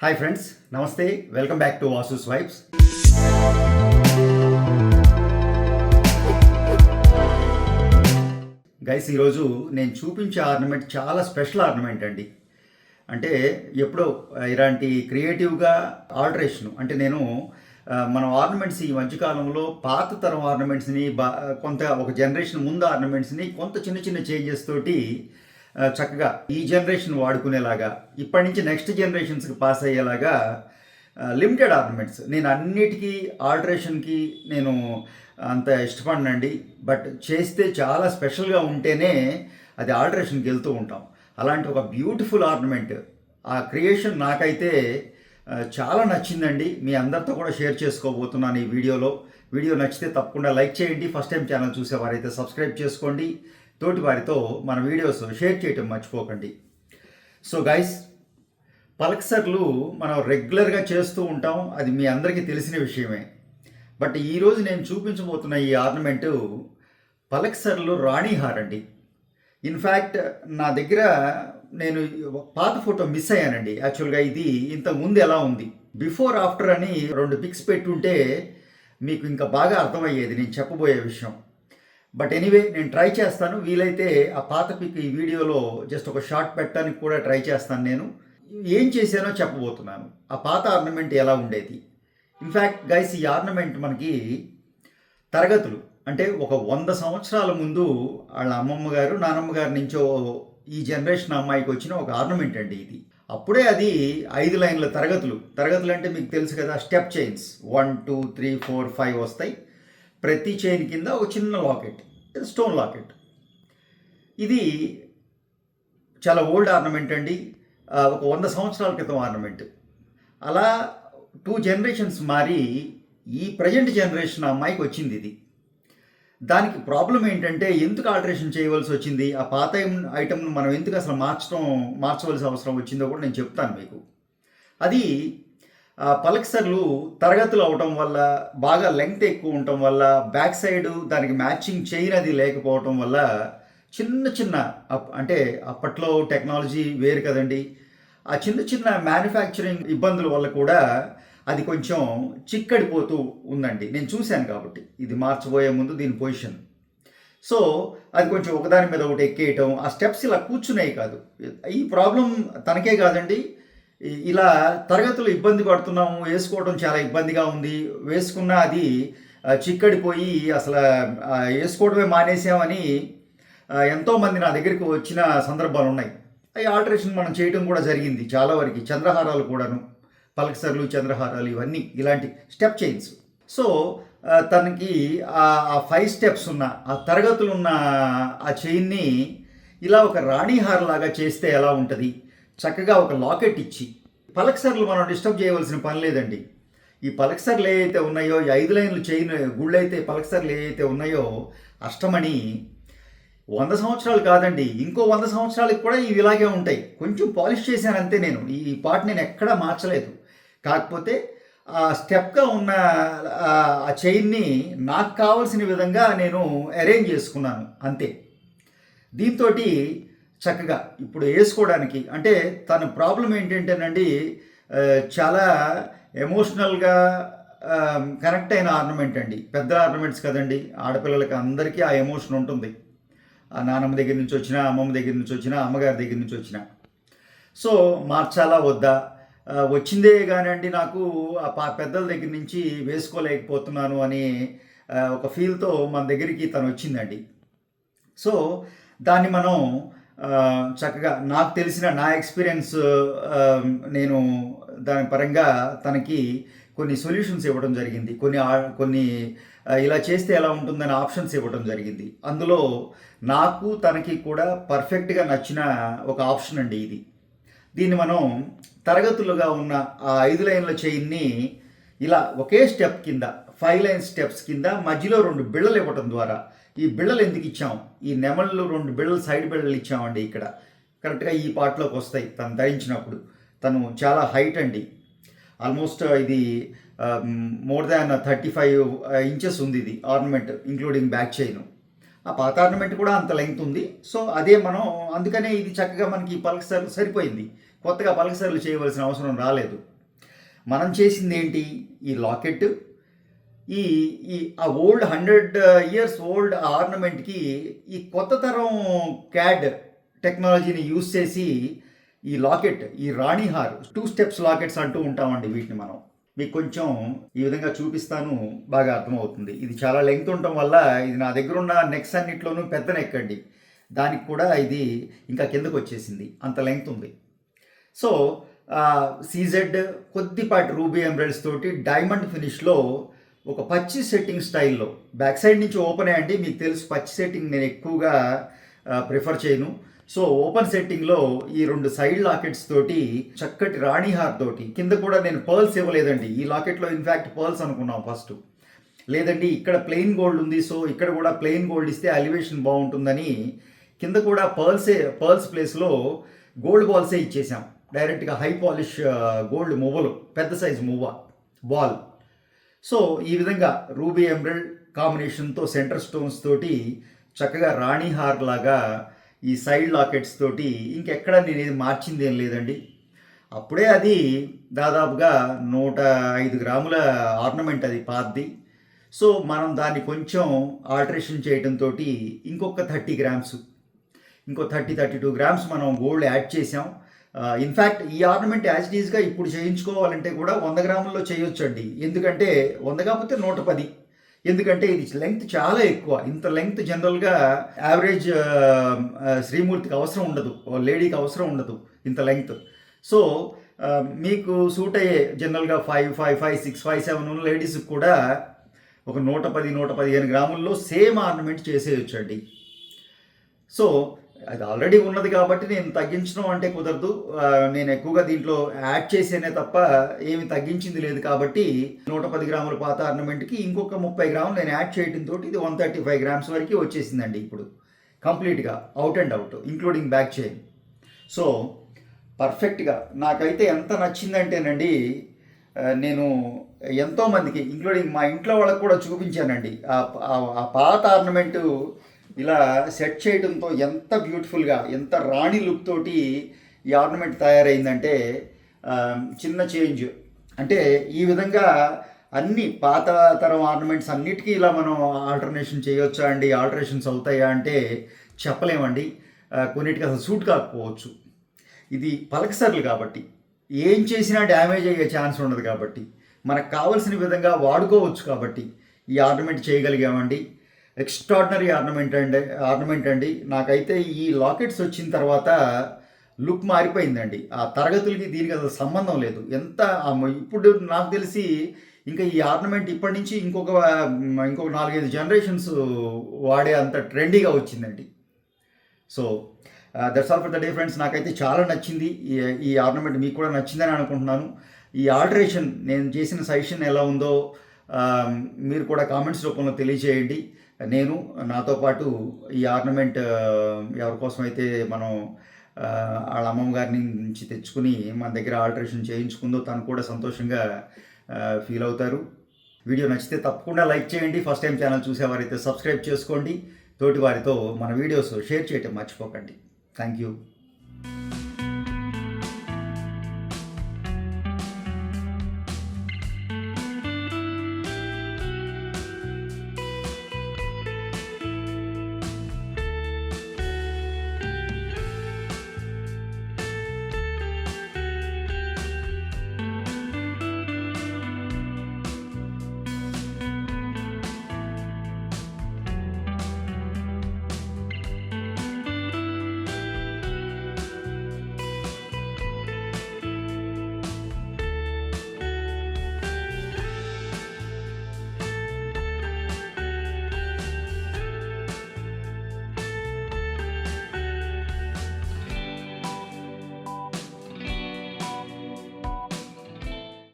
Hi friends namaste welcome back to Vasu vibes guys ఈరోజు నేను చూపించే ఆర్నమెంట్ చాలా స్పెషల్ ఆర్నమెంట్ అండి. అంటే ఎప్పుడో ఇలాంటి క్రియేటివ్గా ఆల్టరేషన్ అంటే నేను మనం ఆర్నమెంట్స్ ఈ మధ్యకాలంలో పాత తరం ఆర్నమెంట్స్ని బా కొంత ఒక జనరేషన్ ముందు ఆర్నమెంట్స్ని కొంత చిన్న చిన్న చేంజెస్ తోటి చక్కగా ఈ జనరేషన్ వాడుకునేలాగా ఇప్పటి నుంచి నెక్స్ట్ జనరేషన్స్కి పాస్ అయ్యేలాగా లిమిటెడ్ ఆర్నమెంట్స్. నేను అన్నిటికీ ఆల్టరేషన్కి నేను అంత ఇష్టపడనండి. బట్ చేస్తే చాలా స్పెషల్గా ఉంటేనే అది ఆల్టరేషన్కి వెళ్తూ ఉంటాం. అలాంటి ఒక బ్యూటిఫుల్ ఆర్నమెంట్ ఆ క్రియేషన్ నాకైతే చాలా నచ్చిందండి. మీ అందరితో కూడా షేర్ చేసుకోబోతున్నాను ఈ వీడియోలో. వీడియో నచ్చితే తప్పకుండా లైక్ చేయండి. ఫస్ట్ టైం ఛానల్ చూసేవారైతే సబ్స్క్రైబ్ చేసుకోండి. తోటి వారితో మన వీడియోస్ షేర్ చేయటం మర్చిపోకండి. సో గైస్ పలక్సర్లు మనం రెగ్యులర్గా చేస్తూ ఉంటాం. అది మీ అందరికీ తెలిసిన విషయమే. బట్ ఈరోజు నేను చూపించబోతున్న ఈ ఆర్నమెంటు పల్క్సర్లు రాణిహార్ అండి ఇన్ఫ్యాక్ట్ నా దగ్గర నేను పాత ఫోటో మిస్ అయ్యానండి. యాక్చువల్గా ఇది ఇంతకు ముందు ఎలా ఉంది? బిఫోర్ ఆఫ్టర్ అని రెండు పిక్స్ పెట్టుంటే మీకు ఇంకా బాగా అర్థమయ్యేది నేను చెప్పబోయే విషయం. బట్ ఎనీవే నేను ట్రై చేస్తాను. వీలైతే ఆ పాత పిక్ ఈ వీడియోలో జస్ట్ ఒక షార్ట్ పెట్టడానికి కూడా ట్రై చేస్తాను నేను. ఏం చేశానో చెప్పబోతున్నాను. ఆ పాత ఆర్నమెంట్ ఎలా ఉండేది? ఇన్ఫ్యాక్ట్ గైస్ ఈ ఆర్నమెంట్ మనకి తరగతులు అంటే ఒక వంద సంవత్సరాల ముందు వాళ్ళ అమ్మమ్మ గారు నానమ్మ గారి నుంచో ఈ జనరేషన్ అమ్మాయికి వచ్చిన ఒక ఆర్నమెంట్ అండి ఇది. అప్పుడే అది ఐదు లైన్ల తరగతులు. తరగతులు అంటే మీకు తెలుసు కదా step chains one two three four five వస్తాయి. ప్రతి చైన్ కింద ఒక చిన్న లాకెట్ స్టోన్ లాకెట్. ఇది చాలా ఓల్డ్ ఆర్నమెంట్ అండి. ఒక వంద సంవత్సరాల క్రితం ఆర్నమెంట్. అలా టూ జనరేషన్స్ మారి ఈ ప్రజెంట్ జనరేషన్ అమ్మాయికి వచ్చింది ఇది. దానికి ప్రాబ్లం ఏంటంటే ఎందుకు ఆల్టరేషన్ చేయవలసి వచ్చింది? ఆ పాత ఐటమ్ను మనం ఎందుకు అసలు మార్చడం మార్చవలసిన అవసరం వచ్చిందో కూడా నేను చెప్తాను మీకు. అది పలక్సర్లు తరగతులు అవటం వల్ల బాగా లెంగ్త్ ఎక్కువ ఉండటం వల్ల బ్యాక్ సైడ్ దానికి మ్యాచింగ్ చైన్ అది లేకపోవటం వల్ల చిన్న చిన్న అప్- అంటే అప్పట్లో టెక్నాలజీ వేరు కదండి. ఆ చిన్న చిన్న మ్యానుఫ్యాక్చరింగ్ ఇబ్బందుల వల్ల కూడా అది కొంచెం చిక్కడిపోతూ ఉందండి. నేను చూశాను కాబట్టి. ఇది మార్చబోయే ముందు దీని పొజిషన్. సో అది కొంచెం ఒకదాని మీద ఒకటి ఎక్కేయటం ఆ స్టెప్స్ ఇలా కూర్చున్నాయి కాదు. ఈ ప్రాబ్లం తనకే కాదండి. ఇలా తరగతులు ఇబ్బంది పడుతున్నాము వేసుకోవడం చాలా ఇబ్బందిగా ఉంది. వేసుకున్న అది చిక్కడిపోయి అసలు వేసుకోవడమే మానేసామని ఎంతోమంది నా దగ్గరికి వచ్చిన సందర్భాలు ఉన్నాయి. అవి ఆల్టరేషన్ మనం చేయడం కూడా జరిగింది చాలా వరకు చంద్రహారాలు కూడాను పలకసర్లు చంద్రహారాలు ఇవన్నీ ఇలాంటి స్టెప్ చైన్స్ సో తనకి ఆ ఫైవ్ స్టెప్స్ ఉన్న ఆ తరగతులు ఉన్న ఆ చైన్ని ఇలా ఒక రాణిహార్ లాగా చేస్తే ఎలా ఉంటుంది? చక్కగా ఒక లాకెట్ ఇచ్చి పలక్సర్లు మనం డిస్టర్బ్ చేయవలసిన పని లేదండి. ఈ పలక్సర్లు ఏవైతే ఉన్నాయో ఈ ఐదు లైన్లు చైన్ గుళ్ళు అయితే పలక్సర్లు ఏవైతే ఉన్నాయో అష్టమని వంద సంవత్సరాలు కాదండి. ఇంకో వంద సంవత్సరాలకు కూడా ఇవి ఇలాగే ఉంటాయి. కొంచెం పాలిష్ చేశాను అంతే నేను. ఈ పాట నేను ఎక్కడా మార్చలేదు. కాకపోతే ఆ స్టెప్గా ఉన్న ఆ చైన్ని నాకు కావాల్సిన విధంగా నేను అరేంజ్ చేసుకున్నాను. అంతే. దీంతో చక్కగా ఇప్పుడు వేసుకోవడానికి అంటే తన ప్రాబ్లం ఏంటంటేనండి చాలా ఎమోషనల్గా కనెక్ట్ అయిన ఆర్నమెంట్ అండి. పెద్ద ఆర్నమెంట్స్ కదండి. ఆడపిల్లలకి అందరికీ ఆ ఎమోషన్ ఉంటుంది. ఆ నానమ్మ దగ్గర నుంచి వచ్చినా అమ్మమ్మ దగ్గర నుంచి వచ్చినా అమ్మగారి దగ్గర నుంచి వచ్చినా. సో మార్చాలా వద్దా? వచ్చిందే కానండి నాకు ఆ పా పెద్దల దగ్గర నుంచి వేసుకోలేకపోతున్నాను అని ఒక ఫీల్తో మన దగ్గరికి తను వచ్చిందండి. సో దాన్ని మనం చక్కగా నాకు తెలిసిన నా ఎక్స్పీరియన్స్ నేను దాని పరంగా తనకి కొన్ని సొల్యూషన్స్ ఇవ్వడం జరిగింది. కొన్ని కొన్ని ఇలా చేస్తే ఎలా ఉంటుందని ఆప్షన్స్ ఇవ్వడం జరిగింది. అందులో నాకు తనకి కూడా పర్ఫెక్ట్గా నచ్చిన ఒక ఆప్షన్ అండి ఇది. దీన్ని మనం తరగతులుగా ఉన్న ఆ ఐదు లైన్ల చైన్ని ఇలా ఒకే స్టెప్ కింద ఫైవ్ లైన్ స్టెప్స్ కింద మధ్యలో రెండు బిళ్ళలు ఇవ్వటం ద్వారా ఈ బిళ్ళలు ఎందుకు ఇచ్చాం? ఈ నెమళ్ళు రెండు బిళ్ళలు సైడ్ బిళ్ళలు ఇచ్చామండి ఇక్కడ. కరెక్ట్గా ఈ పార్ట్లోకి వస్తాయి. తను ధరించినప్పుడు. తను చాలా హైట్ అండి. ఆల్మోస్ట్ ఇది more than thirty five inches ఉంది ఇది ఆర్నమెంట్ ఇంక్లూడింగ్ బ్యాక్ చైన్. ఆ పాత ఆర్నమెంట్ కూడా అంత లెంగ్త్ ఉంది. సో అదే మనం అందుకనే ఇది చక్కగా మనకి పల్క్ సరిపోయింది. కొత్తగా పలకసర్లు చేయవలసిన అవసరం రాలేదు. మనం చేసింది ఏంటి ఈ లాకెట్ ఈ ఈ ఆ ఓల్డ్ హండ్రెడ్ ఇయర్స్ ఓల్డ్ ఆర్నమెంట్కి ఈ కొత్త తరం క్యాడ్ టెక్నాలజీని యూస్ చేసి ఈ లాకెట్ ఈ రాణిహార్ టూ స్టెప్స్ లాకెట్స్ అంటూ ఉంటామండి వీటిని మనం. మీకు కొంచెం ఈ విధంగా చూపిస్తాను బాగా అర్థమవుతుంది. ఇది చాలా లెంగ్త్ ఉండటం వల్ల ఇది నా దగ్గర ఉన్న నెక్స్ అన్నిట్లోనూ పెద్ద నెక్ అండి. దానికి కూడా ఇది ఇంకా కిందకు వచ్చేసింది. అంత లెంగ్త్ ఉంది. సో సీజెడ్ కొద్దిపాటి రూబీ ఎంబ్రాయిడ్స్ తోటి డైమండ్ ఫినిష్లో ఒక పచ్చి సెట్టింగ్ స్టైల్లో బ్యాక్ సైడ్ నుంచి ఓపెన్ అయ్యండి మీకు తెలుసు పచ్చి సెట్టింగ్ నేను ఎక్కువగా ప్రిఫర్ చేయను. సో ఓపెన్ సెట్టింగ్లో ఈ రెండు సైడ్ లాకెట్స్ తోటి చక్కటి రాణిహార్ తోటి కింద కూడా నేను పర్ల్స్ ఇవ్వలేదండి. ఈ లాకెట్లో ఇన్ఫ్యాక్ట్ పర్ల్స్ అనుకున్నాం ఫస్ట్ లేదండి ఇక్కడ ప్లెయిన్ గోల్డ్ ఉంది సో ఇక్కడ కూడా ప్లెయిన్ గోల్డ్ ఇస్తే అలివేషన్ బాగుంటుందని కింద కూడా పర్ల్సే పర్ల్స్ ప్లేస్లో గోల్డ్ బాల్సే ఇచ్చేసాం. డైరెక్ట్గా హై పాలిష్ గోల్డ్ మువ్వలు పెద్ద సైజ్ మువ్వ బాల్ సో ఈ విధంగా రూబీ ఎంబ్రాయిడ్ కాంబినేషన్తో సెంటర్ స్టోన్స్ తోటి చక్కగా రాణి హార్ లాగా ఈ సైడ్ లాకెట్స్ తోటి ఇంకెక్కడ నేను ఇది మార్చింది ఏం లేదండి. అప్పుడే అది దాదాపుగా నూట ఐదు గ్రాముల ఆర్నమెంట్ అది పాతది సో మనం దాన్ని కొంచెం ఆల్టరేషన్ చేయడంతో ఇంకొక థర్టీ గ్రామ్స్ ఇంకో థర్టీ థర్టీ టూ గ్రామ్స్ మనం గోల్డ్ యాడ్ చేసాం ఇన్ఫ్యాక్ట్ ఈ ఆర్నమెంట్ యాజ్ ఈజ్గా ఇప్పుడు చేయించుకోవాలంటే కూడా వంద గ్రాముల్లో చేయొచ్చండి. ఎందుకంటే వంద కాకపోతే నూట పది. ఎందుకంటే ఇది లెంగ్త్ చాలా ఎక్కువ. ఇంత లెంగ్త్ జనరల్గా యావరేజ్ శ్రీమూర్తికి అవసరం ఉండదు. లేడీకి అవసరం ఉండదు ఇంత లెంగ్త్ సో మీకు సూట్ అయ్యే జనరల్గా five five five six five seven ఉన్న లేడీస్కి కూడా ఒక నూట పది నూట పదిహేను గ్రాముల్లో సేమ్ ఆర్నమెంట్ చేసేయచ్చండి. సో అది ఆల్రెడీ ఉన్నది కాబట్టి నేను తగ్గించడం అంటే కుదరదు. నేను ఎక్కువగా దీంట్లో యాడ్ చేసేనే తప్ప ఏమి తగ్గించింది లేదు కాబట్టి నూట పది గ్రాముల పాత ఆర్నమెంట్కి ఇంకొక ముప్పై గ్రాములు నేను యాడ్ చేయడంతో ఇది వన్ థర్టీ ఫైవ్ గ్రామ్స్ వరకు వచ్చేసిందండి ఇప్పుడు. కంప్లీట్గా out and out including back chain so పర్ఫెక్ట్గా నాకైతే ఎంత నచ్చిందంటేనండి నేను ఎంతోమందికి ఇంక్లూడింగ్ మా ఇంట్లో వాళ్ళకి కూడా చూపించానండి. ఆ- ఆ పాత ఆర్నమెంటు ఇలా సెట్ చేయడంతో ఎంత బ్యూటిఫుల్గా ఎంత రాణి లుక్ తోటి ఈ ఆర్నమెంట్ తయారైందంటే చిన్న చేంజ్ అంటే ఈ విధంగా అన్ని పాత తరం ఆర్నమెంట్స్ అన్నిటికీ ఇలా మనం ఆల్టర్నేషన్ చేయొచ్చా అండి? ఆల్టరేషన్స్ అవుతాయా అంటే చెప్పలేమండి. కొన్నిటికి అసలు సూట్ కాకపోవచ్చు. ఇది పలకసర్లు కాబట్టి. ఏం చేసినా డ్యామేజ్ అయ్యే ఛాన్స్ ఉండదు కాబట్టి. మనకు కావలసిన విధంగా వాడుకోవచ్చు కాబట్టి ఈ ఆర్నమెంట్ చేయగలిగామండి. ఎక్స్ట్రాడినరీ ఆర్నమెంట్ అండి ఆర్నమెంట్ అండి. నాకైతే ఈ లాకెట్స్ వచ్చిన తర్వాత లుక్ మారిపోయిందండి. ఆ తరగతులకి దీనికి అసలు సంబంధం లేదు. ఎంత ఇప్పుడు నాకు తెలిసి ఇంకా ఈ ఆర్నమెంట్ ఇప్పటి నుంచి ఇంకొక ఇంకొక నాలుగైదు జనరేషన్స్ వాడే అంత ట్రెండీగా వచ్చిందండి. So that's all for the day friends నాకైతే చాలా నచ్చింది ఈ ఈ ఆర్నమెంట్ మీకు కూడా నచ్చిందని అనుకుంటున్నాను. ఈ ఆల్టరేషన్ నేను చేసిన సజెషన్ ఎలా ఉందో మీరు కూడా కామెంట్స్ రూపంలో తెలియజేయండి. నేను నాతో పాటు ఈ ఆర్నమెంట్ ఎవరి కోసం అయితే మనం వాళ్ళ అమ్మమ్మ గారిని నుంచి తెచ్చుకుని మన దగ్గర ఆల్టరేషన్ చేయించుకుందో తను కూడా సంతోషంగా ఫీల్ అవుతారు. వీడియో నచ్చితే తప్పకుండా లైక్ చేయండి. ఫస్ట్ టైం ఛానల్ చూసేవారైతే సబ్స్క్రైబ్ చేసుకోండి. తోటి వారితో మన వీడియోస్ షేర్ చేయటం మర్చిపోకండి. Thank you.